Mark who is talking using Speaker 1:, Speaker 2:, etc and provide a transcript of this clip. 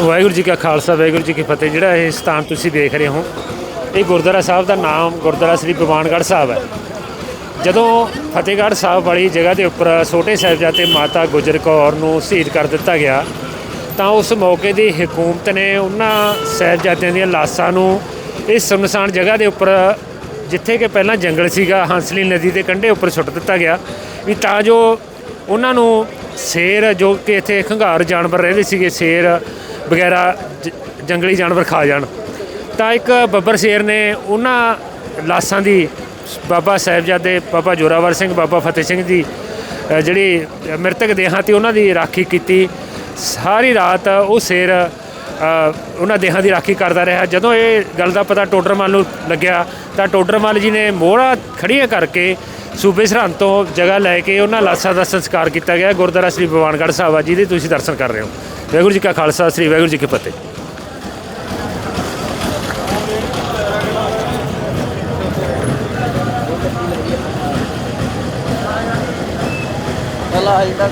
Speaker 1: ਵਾਹਿਗੁਰੂ ਜੀ ਕਾ ਖਾਲਸਾ, ਵਾਹਿਗੁਰੂ ਜੀ ਕੀ ਫਤਿਹ। ਜਿਹੜਾ ਇਹ ਸਥਾਨ ਤੁਸੀਂ ਦੇਖ ਰਹੇ ਹੋ, ਇਹ ਗੁਰਦੁਆਰਾ ਸਾਹਿਬ ਦਾ ਨਾਮ ਗੁਰਦੁਆਰਾ ਸ੍ਰੀ ਭਗਵਾਨਗੜ੍ਹ ਸਾਹਿਬ ਹੈ। ਜਦੋਂ ਫਤਿਹਗੜ੍ਹ ਸਾਹਿਬ ਵਾਲੀ ਜਗ੍ਹਾ ਦੇ ਉੱਪਰ ਛੋਟੇ ਸਾਹਿਬਜ਼ਾਦੇ ਮਾਤਾ ਗੁਜਰ ਕੌਰ ਨੂੰ ਸ਼ਹੀਦ ਕਰ ਦਿੱਤਾ ਗਿਆ, ਤਾਂ ਉਸ ਮੌਕੇ ਦੀ ਹਕੂਮਤ ਨੇ ਉਹਨਾਂ ਸਾਹਿਬਜ਼ਾਦਿਆਂ ਦੀਆਂ ਲਾਸ਼ਾਂ ਨੂੰ ਇਸ ਸੁਨਸਾਨ ਜਗ੍ਹਾ ਦੇ ਉੱਪਰ, ਜਿੱਥੇ ਕਿ ਪਹਿਲਾਂ ਜੰਗਲ ਸੀਗਾ, ਹੰਸਲੀ ਨਦੀ ਦੇ ਕੰਢੇ ਉੱਪਰ ਸੁੱਟ ਦਿੱਤਾ ਗਿਆ। ਵੀ ਤਾਂ ਜੋ ਉਹਨਾਂ ਨੂੰ ਸ਼ੇਰ, ਜੋ ਕਿ ਇੱਥੇ ਖੰਗਾਰ ਜਾਨਵਰ ਰਹਿੰਦੇ ਸੀਗੇ, ਸ਼ੇਰ ਵਗੈਰਾ ਜ- ਜੰਗਲੀ ਜਾਨਵਰ ਖਾ ਜਾਣ। ਤਾਂ ਇੱਕ ਬੱਬਰ ਸ਼ੇਰ ਨੇ ਉਹਨਾਂ ਲਾਸ਼ਾਂ ਦੀ ਬਾਬਾ ਸਾਹਿਬਜ਼ਾਦੇ ਬਾਬਾ ਜੋਰਾਵਰ ਸਿੰਘ, ਬਾਬਾ ਫਤਿਹ ਸਿੰਘ ਦੀ ਜਿਹੜੀ ਮ੍ਰਿਤਕ ਦੇਹਾਂ ਤੇ ਉਹਨਾਂ ਦੀ ਰਾਖੀ ਕੀਤੀ। ਸਾਰੀ ਰਾਤ ਉਹ ਸ਼ੇਰ ਉਹਨਾਂ ਦੇਹਾਂ ਦੀ ਰਾਖੀ ਕਰਦਾ ਰਿਹਾ। ਜਦੋਂ ਇਹ ਗੱਲ ਦਾ ਪਤਾ ਟੋਡਰਮਲ ਨੂੰ ਲੱਗਿਆ ਤਾਂ ਟੋਡਰਮਲ ਜੀ ਨੇ ਮੋਹਰਾ ਖੜੀਆਂ ਕਰਕੇ ਸੂਬੇ ਸਰਹੰਦ ਤੋਂ ਜਗ੍ਹਾ ਲੈ ਕੇ ਉਹਨਾਂ ਲਾਸ਼ਾਂ ਦਾ ਸੰਸਕਾਰ ਕੀਤਾ ਗਿਆ। ਗੁਰਦੁਆਰਾ ਸ੍ਰੀ ਬਵਾਨਗੜ੍ਹ ਸਾਹਿਬ ਆ ਜਿਹਦੇ ਤੁਸੀਂ ਦਰਸ਼ਨ ਕਰ ਰਹੇ ਹੋ। ਵਾਹਿਗੁਰੂ ਜੀ ਕਾ ਖਾਲਸਾ, ਸ੍ਰੀ ਵਾਹਿਗੁਰੂ ਜੀ ਕੀ ਫਤਿਹ।
Speaker 2: ਪਹਿਲਾਂ ਆਈ ਤਾਂ